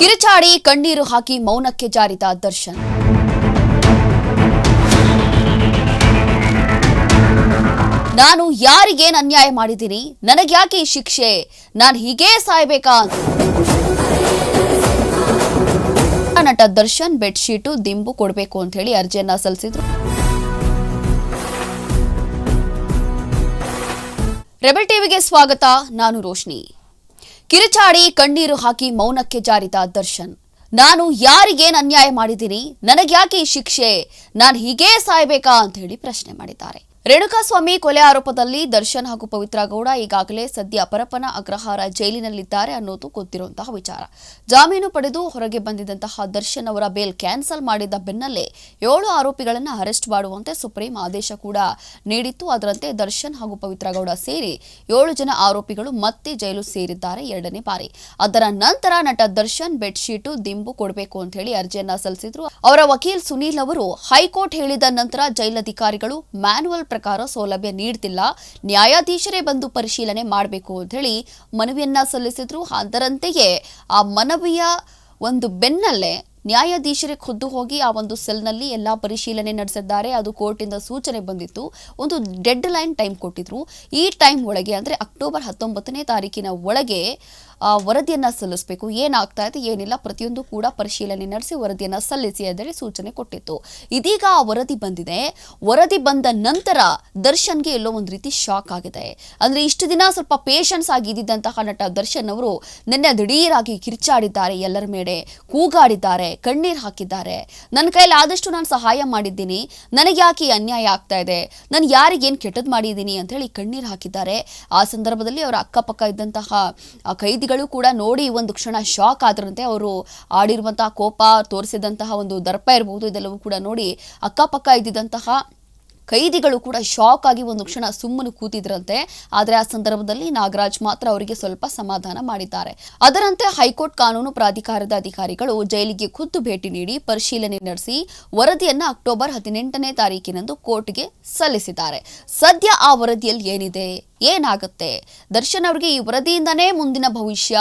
ಕಿರುಚಾಡಿ, ಕಣ್ಣೀರು ಹಾಕಿ ಮೌನಕ್ಕೆ ಜಾರಿದ ದರ್ಶನ್. ನಾನು ಯಾರಿಗೇನು ಅನ್ಯಾಯ ಮಾಡಿದ್ದೀನಿ? ನನಗ್ಯಾಕೆ ಈ ಶಿಕ್ಷೆ? ನಾನು ಹೀಗೇ ಸಾಯ್ಬೇಕಾ? ನಟ ದರ್ಶನ್ ಬೆಡ್ಶೀಟು ದಿಂಬು ಕೊಡಬೇಕು ಅಂತ ಹೇಳಿ ಅರ್ಜಿಯನ್ನ ಸಲ್ಲಿಸಿದ್ರು. ರೆಬಲ್ ಟಿವಿಗೆ ಸ್ವಾಗತ, ನಾನು ರೋಶ್ನಿ. ಕಿರುಚಾಡಿ, ಕಣ್ಣೀರು ಹಾಕಿ ಮೌನಕ್ಕೆ ಜಾರಿದ ದರ್ಶನ್. ನಾನು ಯಾರಿಗೇನು ಅನ್ಯಾಯ ಮಾಡಿದ್ದೀನಿ? ನನಗ್ಯಾಕೆ ಈ ಶಿಕ್ಷೆ? ನಾನು ಹೀಗೇ ಸಾಯ್ಬೇಕಾ? ಅಂತ ಹೇಳಿ ಪ್ರಶ್ನೆ ಮಾಡಿದ್ದಾರೆ. ರೇಣುಕಾಸ್ವಾಮಿ ಕೊಲೆ ಆರೋಪದಲ್ಲಿ ದರ್ಶನ್ ಹಾಗೂ ಪವಿತ್ರ ಗೌಡ ಈಗಾಗಲೇ ಸದ್ಯ ಪರಪನ ಅಗ್ರಹಾರ ಜೈಲಿನಲ್ಲಿದ್ದಾರೆ ಅನ್ನೋದು ಗೊತ್ತಿರುವಂತಹ ವಿಚಾರ. ಜಾಮೀನು ಪಡೆದು ಹೊರಗೆ ಬಂದಿದ್ದಂತಹ ದರ್ಶನ್ ಅವರ ಬೇಲ್ ಕ್ಯಾನ್ಸಲ್ ಮಾಡಿದ ಬೆನ್ನಲ್ಲೇ ಏಳು ಆರೋಪಿಗಳನ್ನು ಅರೆಸ್ಟ್ ಮಾಡುವಂತೆ ಸುಪ್ರೀಂ ಆದೇಶ ಕೂಡ ನೀಡಿತ್ತು. ಅದರಂತೆ ದರ್ಶನ್ ಹಾಗೂ ಪವಿತ್ರ ಗೌಡ ಸೇರಿ ಏಳು ಜನ ಆರೋಪಿಗಳು ಮತ್ತೆ ಜೈಲು ಸೇರಿದ್ದಾರೆ ಎರಡನೇ ಬಾರಿ. ಅದರ ನಂತರ ನಟ ದರ್ಶನ್ ಬೆಡ್ಶೀಟು ದಿಂಬು ಕೊಡಬೇಕು ಅಂತ ಹೇಳಿ ಅರ್ಜಿಯನ್ನ ಸಲ್ಲಿಸಿದ್ರು. ಅವರ ವಕೀಲ್ ಸುನೀಲ್ ಅವರು ಹೈಕೋರ್ಟ್ ಹೇಳಿದ ನಂತರ ಜೈಲಧಿಕಾರಿಗಳು ಮ್ಯಾನುವಲ್ ಪ್ರಕಾರ ಸೌಲಭ್ಯ ನೀಡ್ತಿಲ್ಲ, ನ್ಯಾಯಾಧೀಶರೇ ಬಂದು ಪರಿಶೀಲನೆ ಮಾಡಬೇಕು ಅಂತ ಹೇಳಿ ಮನವಿಯನ್ನ ಸಲ್ಲಿಸಿದ್ರು. ಅದರಂತೆಯೇ ಆ ಮನವಿಯ ಒಂದು ಬೆನ್ನಲ್ಲೇ ನ್ಯಾಯಾಧೀಶರೇ ಖುದ್ದು ಹೋಗಿ ಆ ಒಂದು ಸೆಲ್ನಲ್ಲಿ ಎಲ್ಲ ಪರಿಶೀಲನೆ ನಡೆಸಿದ್ದಾರೆ. ಅದು ಕೋರ್ಟಿಂದ ಸೂಚನೆ ಬಂದಿತ್ತು. ಒಂದು ಡೆಡ್ ಲೈನ್ ಟೈಮ್ ಕೊಟ್ಟಿದ್ರು. ಈ ಟೈಮ್ ಒಳಗೆ ಅಂದರೆ ಅಕ್ಟೋಬರ್ ಹತ್ತೊಂಬತ್ತನೇ ತಾರೀಕಿನ ಒಳಗೆ ವರದಿಯನ್ನ ಸಲ್ಲಿಸಬೇಕು. ಏನಾಗ್ತಾ ಇದೆ? ಏನಿಲ್ಲ. ಪ್ರತಿಯೊಂದು ಕೂಡ ಪರಿಶೀಲನೆ ನಡೆಸಿ ವರದಿಯನ್ನ ಸಲ್ಲಿಸಿ ಅದರಲ್ಲಿ ಸೂಚನೆ ಕೊಟ್ಟಿತ್ತು. ಇದೀಗ ಆ ವರದಿ ಬಂದಿದೆ. ವರದಿ ಬಂದ ನಂತರ ದರ್ಶನ್ಗೆ ಎಲ್ಲೋ ಒಂದು ರೀತಿ ಶಾಕ್ ಆಗಿದೆ. ಅಂದ್ರೆ ಇಷ್ಟು ದಿನ ಸ್ವಲ್ಪ ಪೇಷನ್ಸ್ ಆಗಿದ್ದಂತಹ ನಟ ದರ್ಶನ್ ಅವರು ನಿನ್ನೆ ದಿಢೀರಾಗಿ ಕಿರ್ಚಾಡಿದ್ದಾರೆ ಎಲ್ಲರ ಮೇಲೆ. ಕೂಗಾಡಿದ್ದಾರೆ. ಕಣ್ಣೀರ್ ಹಾಕಿದ್ದಾರೆ. ನನ್ನ ಕೈಲಿ ಆದಷ್ಟು ನಾನು ಸಹಾಯ ಮಾಡಿದ್ದೀನಿ. ನನಗೆ ಯಾಕೆ ಅನ್ಯಾಯ ಆಗ್ತಾ ಇದೆ? ನಾನು ಯಾರಿಗೇನು ಕೆಟ್ಟದ್ ಮಾಡಿದ್ದೀನಿ ಅಂತ ಹೇಳಿ ಕಣ್ಣೀರ್ ಹಾಕಿದ್ದಾರೆ. ಆ ಸಂದರ್ಭದಲ್ಲಿ ಅವರ ಅಕ್ಕಪಕ್ಕ ಇದ್ದಂತಹ ಆ ಕೈದಿಗಳು ಕೂಡ ನೋಡಿ ಒಂದು ಕ್ಷಣ ಶಾಕ್ ಆದ್ರಂತೆ ಅವರು ಆಡಿರುವಂತಹ ಕೋಪ ತೋರಿಸಿದಂತಹ ಒಂದು ದರ್ಪ ಇರಬಹುದು, ಇದೆಲ್ಲವೂ ಕೂಡ ನೋಡಿ ಅಕ್ಕಪಕ್ಕ ಇದ್ದಿದ್ದಂತಹ ಕೈದಿಗಳು ಕೂಡ ಶಾಕ್ ಆಗಿ ಒಂದು ಕ್ಷಣ ಸುಮ್ಮನೆ ಕೂತಿದ್ರಂತೆ. ಆದರೆ ಆ ಸಂದರ್ಭದಲ್ಲಿ ನಾಗರಾಜ್ ಮಾತ್ರ ಅವರಿಗೆ ಸ್ವಲ್ಪ ಸಮಾಧಾನ ಮಾಡಿದ್ದಾರೆ. ಅದರಂತೆ ಹೈಕೋರ್ಟ್ ಕಾನೂನು ಪ್ರಾಧಿಕಾರದ ಅಧಿಕಾರಿಗಳು ಜೈಲಿಗೆ ಖುದ್ದು ಭೇಟಿ ನೀಡಿ ಪರಿಶೀಲನೆ ನಡೆಸಿ ವರದಿಯನ್ನು ಅಕ್ಟೋಬರ್ ಹದಿನೆಂಟನೇ ತಾರೀಕಿನಂದು ಕೋರ್ಟ್ಗೆ ಸಲ್ಲಿಸಿದ್ದಾರೆ. ಸದ್ಯ ಆ ವರದಿಯಲ್ಲಿ ಏನಿದೆ? ಏನಾಗುತ್ತೆ? ದರ್ಶನ್ ಅವರಿಗೆ ಈ ವರದಿಯಿಂದನೇ ಮುಂದಿನ ಭವಿಷ್ಯ.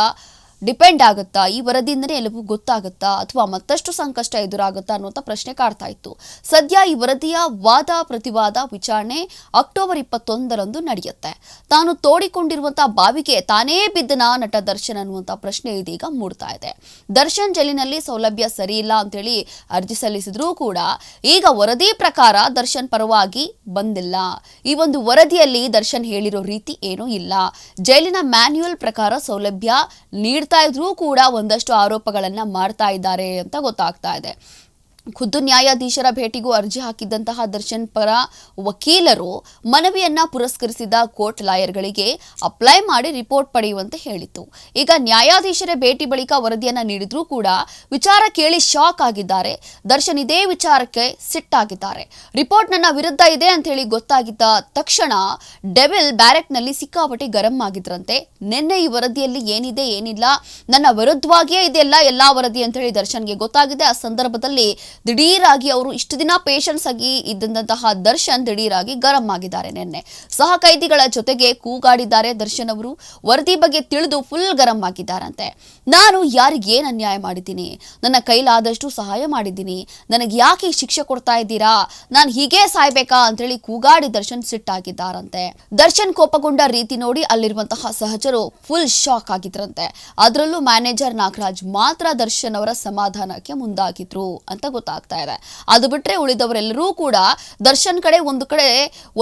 ಡಿಪೆಂಡ್ ಆಗುತ್ತಾ? ಈ ವರದಿಯಿಂದನೇ ಎಲ್ಲವೂ ಗೊತ್ತಾಗುತ್ತಾ? ಅಥವಾ ಮತ್ತಷ್ಟು ಸಂಕಷ್ಟ ಎದುರಾಗುತ್ತಾ ಅನ್ನುವಂಥ ಪ್ರಶ್ನೆ ಕಾಡ್ತಾ ಇತ್ತು. ಸದ್ಯ ಈ ವರದಿಯ ವಾದ ಪ್ರತಿವಾದ ವಿಚಾರಣೆ ಅಕ್ಟೋಬರ್ ಇಪ್ಪತ್ತೊಂದರಂದು ನಡೆಯುತ್ತೆ. ತಾನು ತೋಡಿಕೊಂಡಿರುವಂತಹ ಬಾವಿಗೆ ತಾನೇ ಬಿದ್ದನ ನಟ ದರ್ಶನ್ ಅನ್ನುವಂಥ ಪ್ರಶ್ನೆ ಇದೀಗ ಮೂಡ್ತಾ ಇದೆ. ದರ್ಶನ್ ಜೈಲಿನಲ್ಲಿ ಸೌಲಭ್ಯ ಸರಿ ಇಲ್ಲ ಅಂತೇಳಿ ಅರ್ಜಿ ಸಲ್ಲಿಸಿದ್ರೂ ಕೂಡ ಈಗ ವರದಿ ಪ್ರಕಾರ ದರ್ಶನ್ ಪರವಾಗಿ ಬಂದಿಲ್ಲ. ಈ ಒಂದು ವರದಿಯಲ್ಲಿ ದರ್ಶನ್ ಹೇಳಿರೋ ರೀತಿ ಏನೂ ಇಲ್ಲ. ಜೈಲಿನ ಮ್ಯಾನ್ಯುಯಲ್ ಪ್ರಕಾರ ಸೌಲಭ್ಯ ನೀಡ್ತಾ ಇದ್ರೂ ಕೂಡ ಒಂದಷ್ಟು ಆರೋಪಗಳನ್ನ ಮಾಡ್ತಾ ಇದ್ದಾರೆ ಅಂತ ಗೊತ್ತಾಗ್ತಾ ಇದೆ. ಖುದ್ದು ನ್ಯಾಯಾಧೀಶರ ಭೇಟಿಗೂ ಅರ್ಜಿ ಹಾಕಿದ್ದಂತಹ ದರ್ಶನ್ ಪರ ವಕೀಲರು ಮನವಿಯನ್ನ ಪುರಸ್ಕರಿಸಿದ ಕೋರ್ಟ್ ಲಾಯರ್ಗಳಿಗೆ ಅಪ್ಲೈ ಮಾಡಿ ರಿಪೋರ್ಟ್ ಪಡೆಯುವಂತೆ ಹೇಳಿತ್ತು. ಈಗ ನ್ಯಾಯಾಧೀಶರ ಭೇಟಿ ಬಳಿಕ ವರದಿಯನ್ನ ನೀಡಿದ್ರೂ ಕೂಡ ವಿಚಾರ ಕೇಳಿ ಶಾಕ್ ಆಗಿದ್ದಾರೆ. ದರ್ಶನ್ ಇದೇ ವಿಚಾರಕ್ಕೆ ಸಿಟ್ಟಾಗಿದ್ದಾರೆ. ರಿಪೋರ್ಟ್ ನನ್ನ ವಿರುದ್ಧ ಇದೆ ಅಂತ ಹೇಳಿ ಗೊತ್ತಾಗಿದ್ದ ತಕ್ಷಣ ಡೆವಿಲ್ ಬ್ಯಾರೆಟ್ನಲ್ಲಿ ಸಿಕ್ಕಾಪಟ್ಟೆ ಗರಂ ಆಗಿದ್ರಂತೆ. ನಿನ್ನೆ ಈ ವರದಿಯಲ್ಲಿ ಏನಿದೆ, ಏನಿಲ್ಲ, ನನ್ನ ವಿರುದ್ಧವಾಗಿಯೇ ಇದೆಲ್ಲ ಎಲ್ಲಾ ವರದಿ ಅಂತ ಹೇಳಿ ದರ್ಶನ್ಗೆ ಗೊತ್ತಾಗಿದೆ. ಆ ಸಂದರ್ಭದಲ್ಲಿ ದಿಢೀರಾಗಿ ಅವರು ಇಷ್ಟು ದಿನ ಪೇಷನ್ಸ್ ಆಗಿ ಇದ್ದಂತಹ ದರ್ಶನ್ ದಿಢೀರಾಗಿ ಗರಂ ಆಗಿದ್ದಾರೆ ನಿನ್ನೆ. ಸಹ ಕೈದಿಗಳ ಜೊತೆಗೆ ಕೂಗಾಡಿದ್ದಾರೆ ದರ್ಶನ್ ಅವರು. ವರದಿ ಬಗ್ಗೆ ತಿಳಿದು ಫುಲ್ ಗರಂ ಆಗಿದ್ದಾರಂತೆ. ನಾನು ಯಾರಿಗೇನು ಅನ್ಯಾಯ ಮಾಡಿದ್ದೀನಿ? ನನ್ನ ಕೈಲಾದಷ್ಟು ಸಹಾಯ ಮಾಡಿದ್ದೀನಿ. ನನಗೆ ಯಾಕೆ ಶಿಕ್ಷೆ ಕೊಡ್ತಾ ಇದ್ದೀರಾ? ನಾನು ಹೀಗೆ ಸಾಯ್ಬೇಕಾ ಅಂತೇಳಿ ಕೂಗಾಡಿ ದರ್ಶನ್ ಸಿಟ್ಟಾಗಿದ್ದಾರಂತೆ ದರ್ಶನ್ ಕೋಪಗೊಂಡ ರೀತಿ ನೋಡಿ ಅಲ್ಲಿರುವಂತಹ ಸಹಜರು ಫುಲ್ ಶಾಕ್ ಆಗಿದ್ರಂತೆ. ಅದರಲ್ಲೂ ಮ್ಯಾನೇಜರ್ ನಾಗರಾಜ್ ಮಾತ್ರ ದರ್ಶನ್ ಅವರ ಸಮಾಧಾನಕ್ಕೆ ಮುಂದಾಗಿದ್ರು ಅಂತ ಗೊತ್ತಾಗ್ತಾ ಇದೆ. ಅದು ಬಿಟ್ರೆ ಉಳಿದವರೆಲ್ಲರೂ ಕೂಡ ದರ್ಶನ್ ಕಡೆ ಒಂದು ಕಡೆ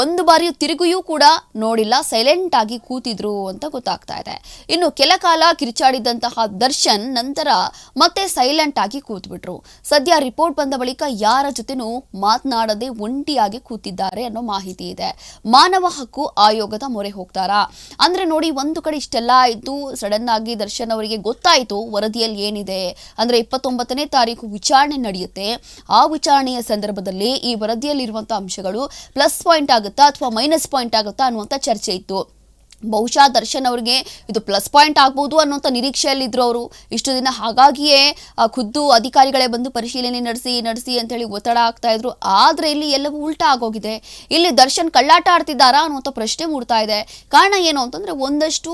ಒಂದು ಬಾರಿಯೂ ತಿರುಗಿಯೂ ಕೂಡ ನೋಡಿಲ್ಲ ಸೈಲೆಂಟ್ ಆಗಿ ಕೂತಿದ್ರು ಅಂತ ಗೊತ್ತಾಗ್ತಾ ಇದೆ. ಇನ್ನು ಕೆಲ ಕಾಲ ಕಿರಿಚಾಡಿದಂತಹ ದರ್ಶನ್ ನಂತರ ಮತ್ತೆ ಸೈಲೆಂಟ್ ಆಗಿ ಕೂತ್ಬಿಟ್ರು. ಸದ್ಯ ರಿಪೋರ್ಟ್ ಬಂದ ಬಳಿಕ ಯಾರ ಜೊತೆನೂ ಮಾತನಾಡದೆ ಒಂಟಿಯಾಗಿ ಕೂತಿದ್ದಾರೆ ಅನ್ನೋ ಮಾಹಿತಿ ಇದೆ. ಮಾನವ ಹಕ್ಕು ಆಯೋಗದ ಮೊರೆ ಹೋಗ್ತಾರಾ? ಅಂದ್ರೆ ನೋಡಿ, ಒಂದು ಕಡೆ ಇಷ್ಟೆಲ್ಲ ಆಯ್ತು ಸಡನ್ ಆಗಿ ದರ್ಶನ್ ಅವರಿಗೆ ಗೊತ್ತಾಯ್ತು ವರದಿಯಲ್ಲಿ ಏನಿದೆ. ಅಂದ್ರೆ ಇಪ್ಪತ್ತೊಂಬತ್ತನೇ ತಾರೀಕು ವಿಚಾರಣೆ ನಡೆಯುತ್ತೆ. ಆ ವಿಚಾರಣೆಯ ಸಂದರ್ಭದಲ್ಲಿ ಈ ವರದಿಯಲ್ಲಿರುವಂತಹ ಅಂಶಗಳು ಪ್ಲಸ್ ಪಾಯಿಂಟ್ ಆಗುತ್ತಾ ಅಥವಾ ಮೈನಸ್ ಪಾಯಿಂಟ್ ಆಗುತ್ತಾ ಅನ್ನುವಂಥ ಚರ್ಚೆ ಇತ್ತು. ಬಹುಶಃ ದರ್ಶನ್ ಅವ್ರಿಗೆ ಇದು ಪ್ಲಸ್ ಪಾಯಿಂಟ್ ಆಗ್ಬೋದು ಅನ್ನೋಂಥ ನಿರೀಕ್ಷೆಯಲ್ಲಿದ್ದರು ಅವರು. ಇಷ್ಟು ದಿನ ಹಾಗಾಗಿಯೇ ಖುದ್ದು ಅಧಿಕಾರಿಗಳೇ ಬಂದು ಪರಿಶೀಲನೆ ನಡೆಸಿ ನಡೆಸಿ ಅಂತೇಳಿ ಒತ್ತಡ ಆಗ್ತಾ ಇದ್ರು. ಆದರೆ ಇಲ್ಲಿ ಎಲ್ಲವೂ ಉಲ್ಟಾ ಆಗೋಗಿದೆ. ಇಲ್ಲಿ ದರ್ಶನ್ ಕಳ್ಳಾಟ ಆಡ್ತಿದ್ದಾರಾ ಅನ್ನುವಂಥ ಪ್ರಶ್ನೆ ಮೂಡ್ತಾ ಇದೆ. ಕಾರಣ ಏನು ಅಂತಂದರೆ ಒಂದಷ್ಟು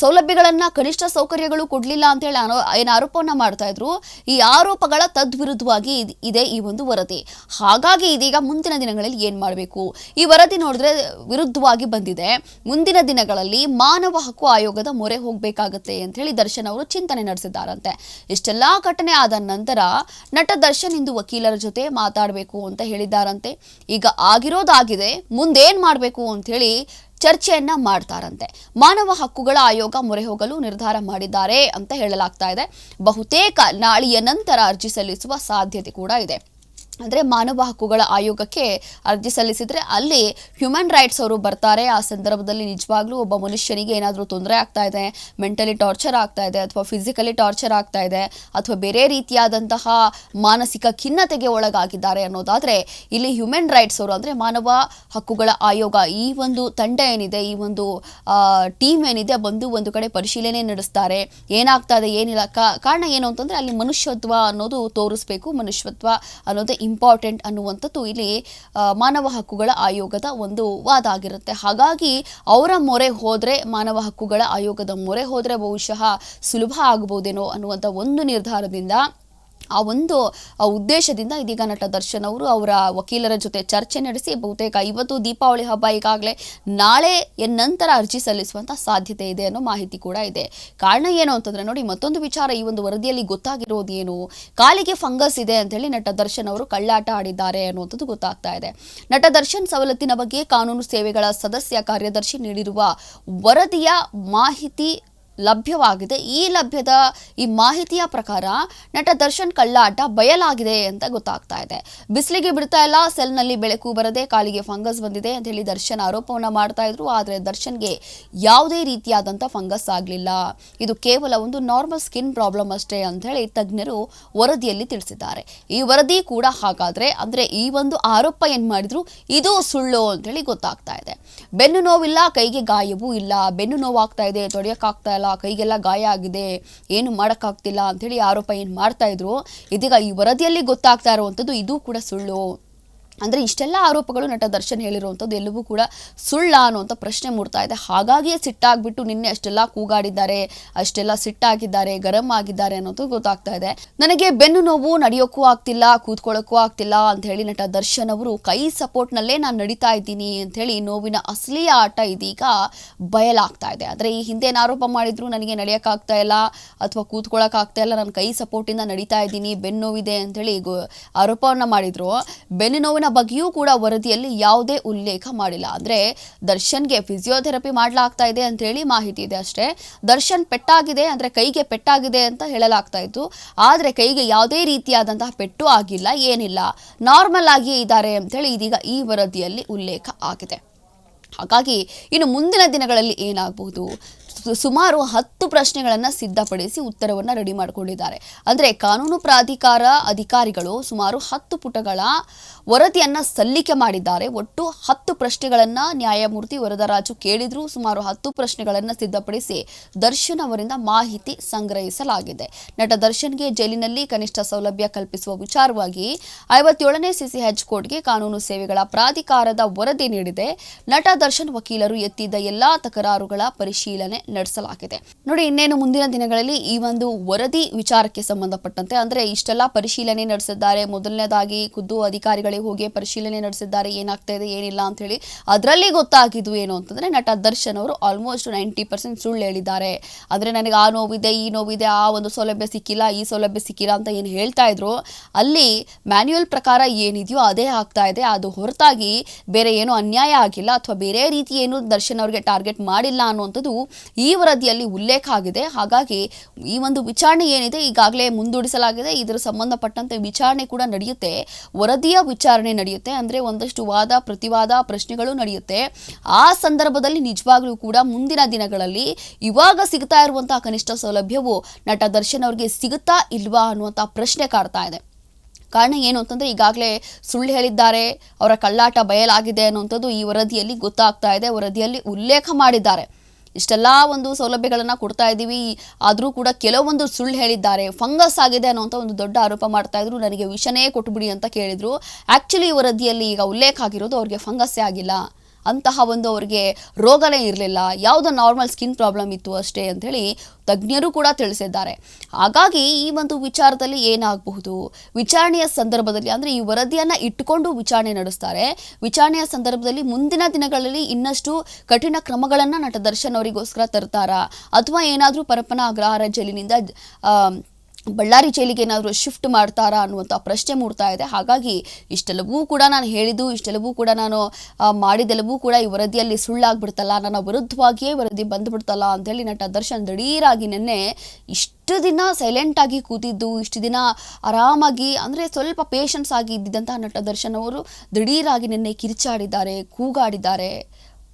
ಸೌಲಭ್ಯಗಳನ್ನು, ಕನಿಷ್ಠ ಸೌಕರ್ಯಗಳು ಕೊಡಲಿಲ್ಲ ಅಂತೇಳಿ ಅನೋ ಏನು ಆರೋಪವನ್ನು ಮಾಡ್ತಾ ಇದ್ರು. ಈ ಆರೋಪಗಳ ತದ್ವಿರುದ್ಧವಾಗಿ ಇದೆ ಈ ಒಂದು ವರದಿ. ಹಾಗಾಗಿ ಇದೀಗ ಮುಂದಿನ ದಿನಗಳಲ್ಲಿ ಏನು ಮಾಡಬೇಕು? ಈ ವರದಿ ನೋಡಿದ್ರೆ ವಿರುದ್ಧವಾಗಿ ಬಂದಿದೆ. ಮುಂದಿನ ದಿನಗಳಲ್ಲಿ ಮಾನವ ಹಕ್ಕು ಆಯೋಗದ ಮೊರೆ ಹೋಗಬೇಕಾಗತ್ತೆ ಅಂತ ಹೇಳಿ ದರ್ಶನ್ ಅವರು ಚಿಂತನೆ ನಡೆಸಿದ್ದಾರಂತೆ. ಇಷ್ಟೆಲ್ಲ ಘಟನೆ ಆದ ನಂತರ ನಟ ದರ್ಶನ್ ಇಂದು ವಕೀಲರ ಜೊತೆ ಮಾತಾಡಬೇಕು ಅಂತ ಹೇಳಿದ್ದಾರಂತೆ. ಈಗ ಆಗಿರೋದಾಗಿದೆ, ಮುಂದೇನ್ ಮಾಡಬೇಕು ಅಂತ ಹೇಳಿ ಚರ್ಚೆಯನ್ನ ಮಾಡ್ತಾರಂತೆ. ಮಾನವ ಹಕ್ಕುಗಳ ಆಯೋಗ ಮೊರೆ ಹೋಗಲು ನಿರ್ಧಾರ ಮಾಡಿದ್ದಾರೆ ಅಂತ ಹೇಳಲಾಗ್ತಾ ಇದೆ. ಬಹುತೇಕ ನಾಳೆಯ ನಂತರ ಅರ್ಜಿ ಸಲ್ಲಿಸುವ ಸಾಧ್ಯತೆ ಕೂಡ ಇದೆ. ಅಂದರೆ ಮಾನವ ಹಕ್ಕುಗಳ ಆಯೋಗಕ್ಕೆ ಅರ್ಜಿ ಸಲ್ಲಿಸಿದರೆ ಅಲ್ಲಿ ಹ್ಯೂಮನ್ ರೈಟ್ಸ್ ಅವರು ಬರ್ತಾರೆ. ಆ ಸಂದರ್ಭದಲ್ಲಿ ನಿಜವಾಗ್ಲೂ ಒಬ್ಬ ಮನುಷ್ಯನಿಗೆ ಏನಾದರೂ ತೊಂದರೆ ಆಗ್ತಾ ಇದೆ ಮೆಂಟಲಿ ಟಾರ್ಚರ್ ಆಗ್ತಾ ಇದೆ, ಅಥವಾ ಫಿಸಿಕಲಿ ಟಾರ್ಚರ್ ಆಗ್ತಾ ಇದೆ, ಅಥವಾ ಬೇರೆ ರೀತಿಯಾದಂತಹ ಮಾನಸಿಕ ಖಿನ್ನತೆಗೆ ಒಳಗಾಗಿದ್ದಾರೆ ಅನ್ನೋದಾದರೆ ಇಲ್ಲಿ ಹ್ಯೂಮನ್ ರೈಟ್ಸ್ ಅವರು ಅಂದರೆ ಮಾನವ ಹಕ್ಕುಗಳ ಆಯೋಗ ಈ ಒಂದು ತಂಡ ಏನಿದೆ, ಈ ಒಂದು ಟೀಮ್ ಏನಿದೆ ಬಂದು ಒಂದು ಕಡೆ ಪರಿಶೀಲನೆ ನಡೆಸ್ತಾರೆ. ಏನಾಗ್ತಾ ಇದೆ, ಏನಿಲ್ಲ ಕಾರಣ ಏನು ಅಂತಂದರೆ ಅಲ್ಲಿ ಮನುಷ್ಯತ್ವ ಅನ್ನೋದು ತೋರಿಸ್ಬೇಕು. ಮನುಷ್ಯತ್ವ ಅನ್ನೋದೇ ಇಂಪಾರ್ಟೆಂಟ್ ಅನ್ನುವಂಥದ್ದು ಇಲ್ಲಿ ಮಾನವ ಹಕ್ಕುಗಳ ಆಯೋಗದ ಒಂದು ವಾದ ಆಗಿರುತ್ತೆ. ಹಾಗಾಗಿ ಅವರ ಮೊರೆ ಹೋದರೆ, ಮಾನವ ಹಕ್ಕುಗಳ ಆಯೋಗದ ಮೊರೆ ಹೋದರೆ ಬಹುಶಃ ಸುಲಭ ಆಗಬಹುದೇನೋ ಅನ್ನುವಂಥ ಒಂದು ನಿರ್ಧಾರದಿಂದ ಆ ಒಂದು ಉದ್ದೇಶದಿಂದ ಇದೀಗ ನಟ ದರ್ಶನ್ ಅವರು ಅವರ ವಕೀಲರ ಜೊತೆ ಚರ್ಚೆ ನಡೆಸಿ ಬಹುತೇಕ ಇವತ್ತು ದೀಪಾವಳಿ ಹಬ್ಬ ಈಗಾಗಲೇ ನಾಳೆ ನಂತರ ಅರ್ಜಿ ಸಲ್ಲಿಸುವಂತ ಸಾಧ್ಯತೆ ಇದೆ ಅನ್ನೋ ಮಾಹಿತಿ ಕೂಡ ಇದೆ. ಕಾರಣ ಏನು ಅಂತಂದ್ರೆ ನೋಡಿ, ಮತ್ತೊಂದು ವಿಚಾರ ಈ ಒಂದು ವರದಿಯಲ್ಲಿ ಗೊತ್ತಾಗಿರೋದು ಏನು? ಕಾಲಿಗೆ ಫಂಗಸ್ ಇದೆ ಅಂತ ಹೇಳಿ ನಟ ದರ್ಶನ್ ಅವರು ಕಳ್ಳಾಟ ಆಡಿದ್ದಾರೆ ಅನ್ನುವಂಥದ್ದು ಗೊತ್ತಾಗ್ತಾ ಇದೆ. ನಟ ದರ್ಶನ್ ಸವಲತ್ತಿನ ಬಗ್ಗೆ ಕಾನೂನು ಸೇವೆಗಳ ಸದಸ್ಯ ಕಾರ್ಯದರ್ಶಿ ನೀಡಿರುವ ವರದಿಯ ಮಾಹಿತಿ ಲಭ್ಯವಾಗಿದೆ. ಈ ಲಭ್ಯದ ಈ ಮಾಹಿತಿಯ ಪ್ರಕಾರ ನಟ ದರ್ಶನ್ ಕಳ್ಳಾಟ ಬಯಲಾಗಿದೆ ಅಂತ ಗೊತ್ತಾಗ್ತಾ ಇದೆ. ಬಿಸಿಲಿಗೆ ಬಿಡ್ತಾ ಇಲ್ಲ, ಸೆಲ್ನಲ್ಲಿ ಬೆಳಕು ಬರದೆ ಕಾಲಿಗೆ ಫಂಗಸ್ ಬಂದಿದೆ ಅಂತ ಹೇಳಿ ದರ್ಶನ್ ಆರೋಪವನ್ನು ಮಾಡ್ತಾ ಇದ್ರು. ಆದರೆ ದರ್ಶನ್ಗೆ ಯಾವುದೇ ರೀತಿಯಾದಂಥ ಫಂಗಸ್ ಆಗಲಿಲ್ಲ. ಇದು ಕೇವಲ ಒಂದು ನಾರ್ಮಲ್ ಸ್ಕಿನ್ ಪ್ರಾಬ್ಲಮ್ ಅಷ್ಟೇ ಅಂತ ಹೇಳಿ ತಜ್ಞರು ವರದಿಯಲ್ಲಿ ತಿಳಿಸಿದ್ದಾರೆ. ಈ ವರದಿ ಕೂಡ ಹಾಗಾದರೆ ಅಂದರೆ ಈ ಒಂದು ಆರೋಪ ಏನು ಮಾಡಿದ್ರು? ಇದು ಸುಳ್ಳು ಅಂತ ಹೇಳಿ ಗೊತ್ತಾಗ್ತಾ ಇದೆ. ಬೆನ್ನು ನೋವಿಲ್ಲ, ಕೈಗೆ ಗಾಯವೂ ಇಲ್ಲ. ಬೆನ್ನು ನೋವಾಗ್ತಾ ಇದೆ ತೊಡೆಯಕ್ಕಾಗ್ತಾ ಇಲ್ಲ. ಕೈಗೆಲ್ಲ ಗಾಯ ಆಗಿದೆ, ಏನು ಮಾಡೋಕ್ಕಾಗ್ತಿಲ್ಲ ಅಂತೇಳಿ ಆರೋಪ ಏನು ಮಾಡ್ತಾ ಇದ್ರು? ಇದೀಗ ಈ ವರದಿಯಲ್ಲಿ ಗೊತ್ತಾಗ್ತಾ ಇರುವಂಥದ್ದು ಇದು ಕೂಡ ಸುಳ್ಳು. ಅಂದರೆ ಇಷ್ಟೆಲ್ಲ ಆರೋಪಗಳು ನಟ ದರ್ಶನ್ ಹೇಳಿರುವಂಥದ್ದು ಎಲ್ಲವೂ ಕೂಡ ಸುಳ್ಳ ಅನ್ನುವಂಥ ಪ್ರಶ್ನೆ ಮೂಡ್ತಾ ಇದೆ. ಹಾಗಾಗಿಯೇ ಸಿಟ್ಟಾಗ್ಬಿಟ್ಟು ನಿನ್ನೆ ಅಷ್ಟೆಲ್ಲ ಕೂಗಾಡಿದ್ದಾರೆ, ಅಷ್ಟೆಲ್ಲ ಸಿಟ್ಟಾಗಿದ್ದಾರೆ, ಗರಂ ಆಗಿದ್ದಾರೆ ಅನ್ನೋದು ಗೊತ್ತಾಗ್ತಾ ಇದೆ. ನನಗೆ ಬೆನ್ನು ನೋವು ನಡೆಯೋಕ್ಕೂ ಆಗ್ತಿಲ್ಲ, ಕೂತ್ಕೊಳ್ಳೋಕ್ಕೂ ಆಗ್ತಿಲ್ಲ ಅಂತ ಹೇಳಿ ನಟ ದರ್ಶನ್ ಅವರು ಕೈ ಸಪೋರ್ಟ್ನಲ್ಲೇ ನಾನು ನಡೀತಾ ಇದ್ದೀನಿ ಅಂತ ಹೇಳಿ ನೋವಿನ ಅಸಲಿ ಆಟ ಇದೀಗ ಬಯಲಾಗ್ತಾ ಇದೆ. ಆದರೆ ಈ ಹಿಂದೆ ಆರೋಪ ಮಾಡಿದ್ರು, ನನಗೆ ನಡೆಯೋಕ್ಕಾಗ್ತಾ ಇಲ್ಲ ಅಥವಾ ಕೂತ್ಕೊಳ್ಳೋಕ್ಕಾಗ್ತಾ ಇಲ್ಲ, ನಾನು ಕೈ ಸಪೋರ್ಟಿಂದ ನಡೀತಾ ಇದ್ದೀನಿ, ಬೆನ್ನು ನೋವಿದೆ ಅಂತೇಳಿ ಹೇಳಿ ಆರೋಪವನ್ನು ಮಾಡಿದ್ರು. ಬೆನ್ನು ನೋವಿನ ಬಗ್ಗೆಯೂ ಕೂಡ ವರದಿಯಲ್ಲಿ ಯಾವುದೇ ಉಲ್ಲೇಖ ಮಾಡಿಲ್ಲ. ಅಂದ್ರೆ ದರ್ಶನ್ಗೆ ಫಿಸಿಯೋಥೆರಪಿ ಮಾಡಲಾಗ್ತಾ ಇದೆ ಅಂತ ಹೇಳಿ ಮಾಹಿತಿ ಇದೆ ಅಷ್ಟೇ. ದರ್ಶನ್ ಪೆಟ್ಟಾಗಿದೆ ಅಂದ್ರೆ ಕೈಗೆ ಪೆಟ್ಟಾಗಿದೆ ಅಂತ ಹೇಳಲಾಗ್ತಾ ಇತ್ತು. ಆದ್ರೆ ಕೈಗೆ ಯಾವುದೇ ರೀತಿಯಾದಂತಹ ಪೆಟ್ಟು ಆಗಿಲ್ಲ, ಏನಿಲ್ಲ. ನಾರ್ಮಲ್ ಆಗಿಯೇ ಇದ್ದಾರೆ ಅಂತೇಳಿ ಇದೀಗ ಈ ವರದಿಯಲ್ಲಿ ಉಲ್ಲೇಖ ಆಗಿದೆ. ಹಾಗಾಗಿ ಇನ್ನು ಮುಂದಿನ ದಿನಗಳಲ್ಲಿ ಏನಾಗಬಹುದು? ಸುಮಾರು ಹತ್ತು ಪ್ರಶ್ನೆಗಳನ್ನು ಸಿದ್ಧಪಡಿಸಿ ಉತ್ತರವನ್ನು ರೆಡಿ ಮಾಡಿಕೊಂಡಿದ್ದಾರೆ. ಅಂದರೆ ಕಾನೂನು ಪ್ರಾಧಿಕಾರ ಅಧಿಕಾರಿಗಳು ಸುಮಾರು ಹತ್ತು ಪುಟಗಳ ವರದಿಯನ್ನು ಸಲ್ಲಿಕೆ ಮಾಡಿದ್ದಾರೆ. ಒಟ್ಟು ಹತ್ತು ಪ್ರಶ್ನೆಗಳನ್ನು ನ್ಯಾಯಮೂರ್ತಿ ವರದರಾಜು ಕೇಳಿದ್ರು. ಸುಮಾರು ಹತ್ತು ಪ್ರಶ್ನೆಗಳನ್ನು ಸಿದ್ಧಪಡಿಸಿ ದರ್ಶನ್ ಅವರಿಂದ ಮಾಹಿತಿ ಸಂಗ್ರಹಿಸಲಾಗಿದೆ. ನಟ ದರ್ಶನ್ಗೆ ಜೈಲಿನಲ್ಲಿ ಕನಿಷ್ಠ ಸೌಲಭ್ಯ ಕಲ್ಪಿಸುವ ವಿಚಾರವಾಗಿ ಐವತ್ತೇಳನೇ ಸಿಸಿಎಚ್ ಕೋರ್ಟ್ಗೆ ಕಾನೂನು ಸೇವೆಗಳ ಪ್ರಾಧಿಕಾರದ ವರದಿ ನೀಡಿದೆ. ನಟ ದರ್ಶನ್ ವಕೀಲರು ಎತ್ತಿದ್ದ ಎಲ್ಲಾ ತಕರಾರುಗಳ ಪರಿಶೀಲನೆ ನಡೆಸಲಾಗಿದೆ. ನೋಡಿ, ಇನ್ನೇನು ಮುಂದಿನ ದಿನಗಳಲ್ಲಿ ಈ ಒಂದು ವರದಿ ವಿಚಾರಕ್ಕೆ ಸಂಬಂಧಪಟ್ಟಂತೆ, ಅಂದ್ರೆ ಇಷ್ಟೆಲ್ಲ ಪರಿಶೀಲನೆ ನಡೆಸಿದ್ದಾರೆ. ಮೊದಲನೇದಾಗಿ ಖುದ್ದು ಅಧಿಕಾರಿಗಳಿಗೆ ಹೋಗಿ ಪರಿಶೀಲನೆ ನಡೆಸಿದ್ದಾರೆ. ಏನಾಗ್ತಾ ಇದೆ, ಏನಿಲ್ಲ ಅಂತ ಹೇಳಿ ಅದರಲ್ಲಿ ಗೊತ್ತಾಗಿದ್ದು ಏನು ಅಂತಂದ್ರೆ, ನಟ ದರ್ಶನ್ ಅವರು ಆಲ್ಮೋಸ್ಟ್ ನೈಂಟಿ ಪರ್ಸೆಂಟ್ ಸುಳ್ಳು ಹೇಳಿದ್ದಾರೆ. ಅಂದ್ರೆ ನನಗೆ ಆ ನೋವಿದೆ, ಈ ನೋವಿದೆ, ಆ ಒಂದು ಸೌಲಭ್ಯ ಸಿಕ್ಕಿಲ್ಲ, ಈ ಸೌಲಭ್ಯ ಸಿಕ್ಕಿಲ್ಲ ಅಂತ ಏನು ಹೇಳ್ತಾ ಇದ್ರು. ಅಲ್ಲಿ ಮ್ಯಾನ್ಯುಯಲ್ ಪ್ರಕಾರ ಏನಿದೆಯೋ ಅದೇ ಆಗ್ತಾ ಇದೆ. ಅದು ಹೊರತಾಗಿ ಬೇರೆ ಏನು ಅನ್ಯಾಯ ಆಗಿಲ್ಲ. ಅಥವಾ ಬೇರೆ ರೀತಿ ಏನು ದರ್ಶನ್ ಅವ್ರಿಗೆ ಟಾರ್ಗೆಟ್ ಮಾಡಿಲ್ಲ ಅನ್ನುವಂಥದ್ದು ಈ ವರದಿಯಲ್ಲಿ ಉಲ್ಲೇಖ ಆಗಿದೆ. ಹಾಗಾಗಿ ಈ ಒಂದು ವಿಚಾರಣೆ ಏನಿದೆ ಈಗಾಗಲೇ ಮುಂದೂಡಿಸಲಾಗಿದೆ. ಇದರ ಸಂಬಂಧಪಟ್ಟಂತೆ ವಿಚಾರಣೆ ಕೂಡ ನಡೆಯುತ್ತೆ. ವರದಿಯ ವಿಚಾರಣೆ ನಡೆಯುತ್ತೆ. ಅಂದರೆ ಒಂದಷ್ಟು ವಾದ, ಪ್ರತಿವಾದ, ಪ್ರಶ್ನೆಗಳು ನಡೆಯುತ್ತೆ. ಆ ಸಂದರ್ಭದಲ್ಲಿ ನಿಜವಾಗ್ಲೂ ಕೂಡ ಮುಂದಿನ ದಿನಗಳಲ್ಲಿ ಇವಾಗ ಸಿಗ್ತಾ ಇರುವಂತಹ ಕನಿಷ್ಠ ಸೌಲಭ್ಯವು ನಟ ದರ್ಶನ್ ಅವರಿಗೆ ಸಿಗುತ್ತಾ ಇಲ್ವಾ ಅನ್ನುವಂತಹ ಪ್ರಶ್ನೆ ಕಾಡ್ತಾ ಇದೆ. ಕಾರಣ ಏನು ಅಂತಂದ್ರೆ ಈಗಾಗಲೇ ಸುಳ್ಳು ಹೇಳಿದ್ದಾರೆ. ಅವರ ಕಳ್ಳಾಟ ಬಯಲಾಗಿದೆ ಅನ್ನುವಂಥದ್ದು ಈ ವರದಿಯಲ್ಲಿ ಗೊತ್ತಾಗ್ತಾ ಇದೆ. ವರದಿಯಲ್ಲಿ ಉಲ್ಲೇಖ ಮಾಡಿದ್ದಾರೆ. ಇಷ್ಟೆಲ್ಲ ಒಂದು ಸೌಲಭ್ಯಗಳನ್ನು ಕೊಡ್ತಾ ಇದ್ದೀವಿ. ಆದರೂ ಕೂಡ ಕೆಲವೊಂದು ಸುಳ್ಳು ಹೇಳಿದ್ದಾರೆ. ಫಂಗಸ್ ಆಗಿದೆ ಅನ್ನೋಂಥ ಒಂದು ದೊಡ್ಡ ಆರೋಪ ಮಾಡ್ತಾ ಇದ್ರು. ನನಗೆ ವಿಷನೇ ಕೊಟ್ಬಿಡಿ ಅಂತ ಕೇಳಿದರು. ಆ್ಯಕ್ಚುಲಿ ವರದಿಯಲ್ಲಿ ಈಗ ಉಲ್ಲೇಖ ಆಗಿರೋದು ಅವ್ರಿಗೆ ಫಂಗಸ್ಸೇ ಆಗಿಲ್ಲ. ಅಂತಹ ಒಂದು ಅವರಿಗೆ ರೋಗನೇ ಇರಲಿಲ್ಲ. ಯಾವುದೋ ನಾರ್ಮಲ್ ಸ್ಕಿನ್ ಪ್ರಾಬ್ಲಮ್ ಇತ್ತು ಅಷ್ಟೇ ಅಂಥೇಳಿ ತಜ್ಞರು ಕೂಡ ತಿಳಿಸಿದ್ದಾರೆ. ಹಾಗಾಗಿ ಈ ಒಂದು ವಿಚಾರದಲ್ಲಿ ಏನಾಗಬಹುದು? ವಿಚಾರಣೆಯ ಸಂದರ್ಭದಲ್ಲಿ ಅಂದರೆ ಈ ವರದಿಯನ್ನು ಇಟ್ಟುಕೊಂಡು ವಿಚಾರಣೆ ನಡೆಸ್ತಾರೆ. ವಿಚಾರಣೆಯ ಸಂದರ್ಭದಲ್ಲಿ ಮುಂದಿನ ದಿನಗಳಲ್ಲಿ ಇನ್ನಷ್ಟು ಕಠಿಣ ಕ್ರಮಗಳನ್ನು ನಟ ದರ್ಶನ್ ಅವರಿಗೋಸ್ಕರ ತರ್ತಾರಾ? ಅಥವಾ ಏನಾದರೂ ಪರಪ್ಪನ ಅಗ್ರಹಾರ ಜೈಲಿನಿಂದ ಬಳ್ಳಾರಿ ಜೈಲಿಗೆ ಏನಾದರೂ ಶಿಫ್ಟ್ ಮಾಡ್ತಾರಾ ಅನ್ನುವಂಥ ಪ್ರಶ್ನೆ ಮೂಡ್ತಾ ಇದೆ. ಹಾಗಾಗಿ ಇಷ್ಟೆಲ್ಲವೂ ಕೂಡ ನಾನು ಹೇಳಿದ್ದು ಇಷ್ಟೆಲ್ಲವೂ ಕೂಡ ನಾನು ಮಾಡಿದೆಲ್ಲವೂ ಕೂಡ ಈ ವರದಿಯಲ್ಲಿ ಸುಳ್ಳಾಗ್ಬಿಡ್ತಲ್ಲ, ನನ್ನ ವಿರುದ್ಧವಾಗಿಯೇ ವರದಿ ಬಂದ್ಬಿಡ್ತಲ್ಲ ಅಂತೇಳಿ ನಟ ದರ್ಶನ್ ದಿಢೀರಾಗಿ ನಿನ್ನೆ ಇಷ್ಟು ದಿನ ಸೈಲೆಂಟ್ ಆಗಿ ಕೂತಿದ್ದು, ಇಷ್ಟು ದಿನ ಆರಾಮಾಗಿ ಅಂದರೆ ಸ್ವಲ್ಪ ಪೇಷನ್ಸ್ ಆಗಿ ಇದ್ದಿದ್ದಂತಹ ನಟ ದರ್ಶನ್ ಅವರು ದಿಢೀರಾಗಿ ನಿನ್ನೆ ಕಿರಿಚಾಡಿದ್ದಾರೆ, ಕೂಗಾಡಿದ್ದಾರೆ.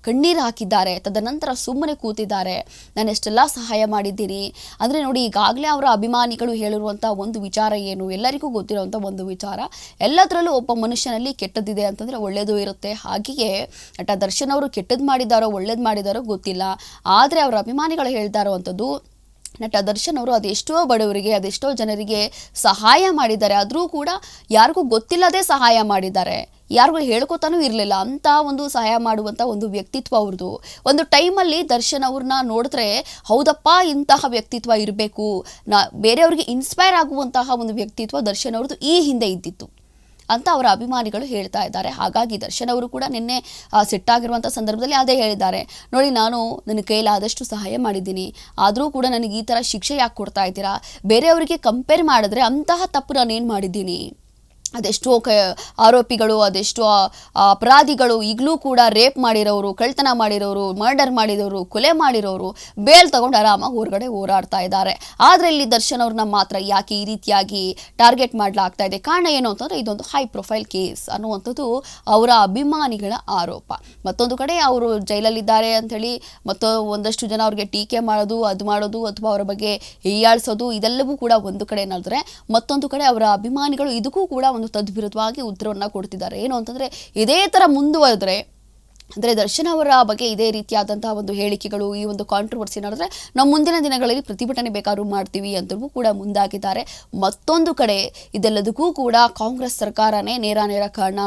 ಕಣ್ಣೀರು ಹಾಕಿದ್ದಾರೆ. ತದನಂತರ ಸುಮ್ಮನೆ ಕೂತಿದ್ದಾರೆ. ನಾನು ಎಷ್ಟೆಲ್ಲ ಸಹಾಯ ಮಾಡಿದ್ದೀನಿ? ಅಂದರೆ ನೋಡಿ, ಈಗಾಗಲೇ ಅವರ ಅಭಿಮಾನಿಗಳು ಹೇಳಿರುವಂಥ ಒಂದು ವಿಚಾರ ಏನು? ಎಲ್ಲರಿಗೂ ಗೊತ್ತಿರುವಂಥ ಒಂದು ವಿಚಾರ, ಎಲ್ಲದರಲ್ಲೂ ಒಬ್ಬ ಮನುಷ್ಯನಲ್ಲಿ ಕೆಟ್ಟದ್ದಿದೆ ಅಂತಂದರೆ ಒಳ್ಳೆಯದು ಇರುತ್ತೆ. ಹಾಗೆಯೇ ನಟ ದರ್ಶನ್ ಅವರು ಕೆಟ್ಟದ್ದು ಮಾಡಿದಾರೋ ಒಳ್ಳೇದು ಮಾಡಿದಾರೋ ಗೊತ್ತಿಲ್ಲ. ಆದರೆ ಅವರ ಅಭಿಮಾನಿಗಳು ಹೇಳ್ತಾ ಇರುವಂಥದ್ದು ನಟ ದರ್ಶನ್ ಅವರು ಅದೆಷ್ಟೋ ಬಡವರಿಗೆ ಅದೆಷ್ಟೋ ಜನರಿಗೆ ಸಹಾಯ ಮಾಡಿದ್ದಾರೆ. ಆದರೂ ಕೂಡ ಯಾರಿಗೂ ಗೊತ್ತಿಲ್ಲದೆ ಸಹಾಯ ಮಾಡಿದ್ದಾರೆ. ಯಾರಿಗೂ ಹೇಳ್ಕೊತಾನೂ ಇರಲಿಲ್ಲ. ಅಂತ ಒಂದು ಸಹಾಯ ಮಾಡುವಂಥ ಒಂದು ವ್ಯಕ್ತಿತ್ವ ಅವ್ರದ್ದು. ಒಂದು ಟೈಮಲ್ಲಿ ದರ್ಶನ್ ಅವ್ರನ್ನ ನೋಡಿದ್ರೆ, ಹೌದಪ್ಪ, ಇಂತಹ ವ್ಯಕ್ತಿತ್ವ ಇರಬೇಕು. ನಾ, ಬೇರೆಯವ್ರಿಗೆ ಇನ್ಸ್ಪೈರ್ ಆಗುವಂತಹ ಒಂದು ವ್ಯಕ್ತಿತ್ವ ದರ್ಶನ್ ಅವ್ರದ್ದು ಈ ಹಿಂದೆ ಇದ್ದಿತ್ತು. ಅಂತ ಅವರ ಅಭಿಮಾನಿಗಳು ಹೇಳ್ತಾ ಇದ್ದಾರೆ. ಹಾಗಾಗಿ ದರ್ಶನ್ ಅವರು ಕೂಡ ನಿನ್ನೆ ಸೆಟ್ ಸಿಟ್ಟಾಗಿರುವಂಥ ಸಂದರ್ಭದಲ್ಲಿ ಅದೇ ಹೇಳಿದ್ದಾರೆ. ನೋಡಿ, ನಾನು ನನ್ನ ಕೈಲಾದಷ್ಟು ಸಹಾಯ ಮಾಡಿದ್ದೀನಿ. ಆದರೂ ಕೂಡ ನನಗೆ ಈ ಥರ ಶಿಕ್ಷೆ ಯಾಕೆ ಕೊಡ್ತಾ ಇದ್ದೀರಾ? ಬೇರೆಯವರಿಗೆ ಕಂಪೇರ್ ಮಾಡಿದ್ರೆ ಅಂತಹ ತಪ್ಪು ನಾನೇನು ಮಾಡಿದ್ದೀನಿ? ಅದೆಷ್ಟೋ ಕ ಆರೋಪಿಗಳು, ಅದೆಷ್ಟೋ ಅಪರಾಧಿಗಳು ಈಗಲೂ ಕೂಡ ರೇಪ್ ಮಾಡಿರೋರು ಕಳ್ತನ ಮಾಡಿರೋರು, ಮರ್ಡರ್ ಮಾಡಿರೋರು, ಕೊಲೆ ಮಾಡಿರೋರು ಬೇಲ್ ತಗೊಂಡು ಆರಾಮಾಗಿ ಹೊರಗಡೆ ಹೋರಾಡ್ತಾ ಇದ್ದಾರೆ. ಆದರೆ ಇಲ್ಲಿ ದರ್ಶನ್ ಅವ್ರನ್ನ ಮಾತ್ರ ಯಾಕೆ ಈ ರೀತಿಯಾಗಿ ಟಾರ್ಗೆಟ್ ಮಾಡಲಾಗ್ತಾ ಇದೆ? ಕಾರಣ ಏನು ಅಂತಂದರೆ ಇದೊಂದು ಹೈ ಪ್ರೊಫೈಲ್ ಕೇಸ್ ಅನ್ನುವಂಥದ್ದು ಅವರ ಅಭಿಮಾನಿಗಳ ಆರೋಪ. ಮತ್ತೊಂದು ಕಡೆ ಅವರು ಜೈಲಲ್ಲಿದ್ದಾರೆ ಅಂಥೇಳಿ ಮತ್ತು ಒಂದಷ್ಟು ಜನ ಅವ್ರಿಗೆ ಟೀಕೆ ಮಾಡೋದು, ಅದು ಮಾಡೋದು ಅಥವಾ ಅವರ ಬಗ್ಗೆ ಹೀಯಾಳಿಸೋದು ಇದೆಲ್ಲವೂ ಕೂಡ ಒಂದು ಕಡೆ ಏನಾದರೆ ಮತ್ತೊಂದು ಕಡೆ ಅವರ ಅಭಿಮಾನಿಗಳು ಇದಕ್ಕೂ ಕೂಡ ಒಂದು ತದ್ವಿರುದ್ಧವಾಗಿ ಉತ್ತರವನ್ನು ಕೊಡ್ತಿದ್ದಾರೆ. ಏನು ಅಂತಂದರೆ ಇದೇ ಥರ ಮುಂದುವರೆದ್ರೆ ಅಂದರೆ ದರ್ಶನ್ ಅವರ ಬಗ್ಗೆ ಇದೇ ರೀತಿಯಾದಂತಹ ಒಂದು ಹೇಳಿಕೆಗಳು, ಈ ಒಂದು ಕಾಂಟ್ರವರ್ಸಿ ನೋಡಿದ್ರೆ ನಾವು ಮುಂದಿನ ದಿನಗಳಲ್ಲಿ ಪ್ರತಿಭಟನೆ ಬೇಕಾದ್ರೂ ಮಾಡ್ತೀವಿ ಅಂತಲೂ ಕೂಡ ಮುಂದಾಗಿದ್ದಾರೆ. ಮತ್ತೊಂದು ಕಡೆ ಇದೆಲ್ಲದಕ್ಕೂ ಕೂಡ ಕಾಂಗ್ರೆಸ್ ಸರ್ಕಾರನೇ ನೇರ ನೇರ ಕಾರಣ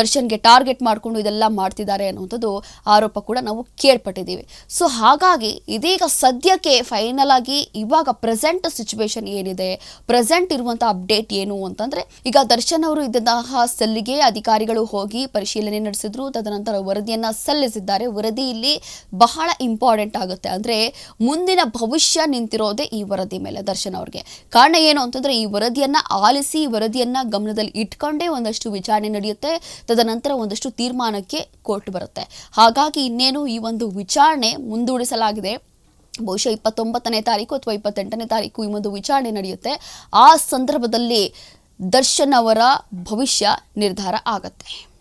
ದರ್ಶನ್ಗೆ ಟಾರ್ಗೆಟ್ ಮಾಡಿಕೊಂಡು ಇದೆಲ್ಲ ಮಾಡ್ತಿದ್ದಾರೆ ಅನ್ನುವಂಥದ್ದು ಆರೋಪ ಕೂಡ ನಾವು ಕೇಳ್ಪಟ್ಟಿದ್ದೀವಿ. ಸೊ ಹಾಗಾಗಿ ಇದೀಗ ಸದ್ಯಕ್ಕೆ ಫೈನಲ್ ಆಗಿ ಇವಾಗ ಪ್ರೆಸೆಂಟ್ ಸಿಚುವೇಶನ್ ಏನಿದೆ? ಪ್ರೆಸೆಂಟ್ ಇರುವಂಥ ಅಪ್ಡೇಟ್ ಏನು ಅಂತಂದ್ರೆ, ಈಗ ದರ್ಶನ್ ಅವರು ಇದ್ದಂತಹ ಸೆಲ್ಗೆ ಅಧಿಕಾರಿಗಳು ಹೋಗಿ ಪರಿಶೀಲನೆ ನಡೆಸಿದ್ರು, ತದನಂತರ ವರದಿಯನ್ನ ಸಲ್ಲಿಸಿದ್ದಾರೆ. ವರದಿ ಇಲ್ಲಿ ಬಹಳ ಇಂಪಾರ್ಟೆಂಟ್ ಆಗುತ್ತೆ. ಅಂದ್ರೆ ಮುಂದಿನ ಭವಿಷ್ಯ ನಿಂತಿರೋದೇ ಈ ವರದಿ ಮೇಲೆ ದರ್ಶನ್ ಅವ್ರಿಗೆ. ಕಾರಣ ಏನು ಅಂತಂದರೆ ಈ ವರದಿಯನ್ನ ಆಲಿಸಿ, ಈ ವರದಿಯನ್ನ ಗಮನದಲ್ಲಿ ಇಟ್ಕೊಂಡೇ ಒಂದಷ್ಟು ವಿಚಾರಣೆ ನಡೆಯುತ್ತೆ. ತದನಂತರ ಒಂದಷ್ಟು ತೀರ್ಮಾನಕ್ಕೆ ಕೋರ್ಟ್ ಬರುತ್ತೆ. ಹಾಗಾಗಿ ಇನ್ನೇನು ಈ ಒಂದು ವಿಚಾರಣೆ ಮುಂದೂಡಿಸಲಾಗಿದೆ. ಬಹುಶಃ ಇಪ್ಪತ್ತೊಂಬತ್ತನೇ ತಾರೀಕು ಅಥವಾ ಇಪ್ಪತ್ತೆಂಟನೇ ತಾರೀಕು ಈ ಒಂದು ವಿಚಾರಣೆ ನಡೆಯುತ್ತೆ. ಆ ಸಂದರ್ಭದಲ್ಲಿ ದರ್ಶನ್ ಅವರ ಭವಿಷ್ಯ ನಿರ್ಧಾರ ಆಗತ್ತೆ.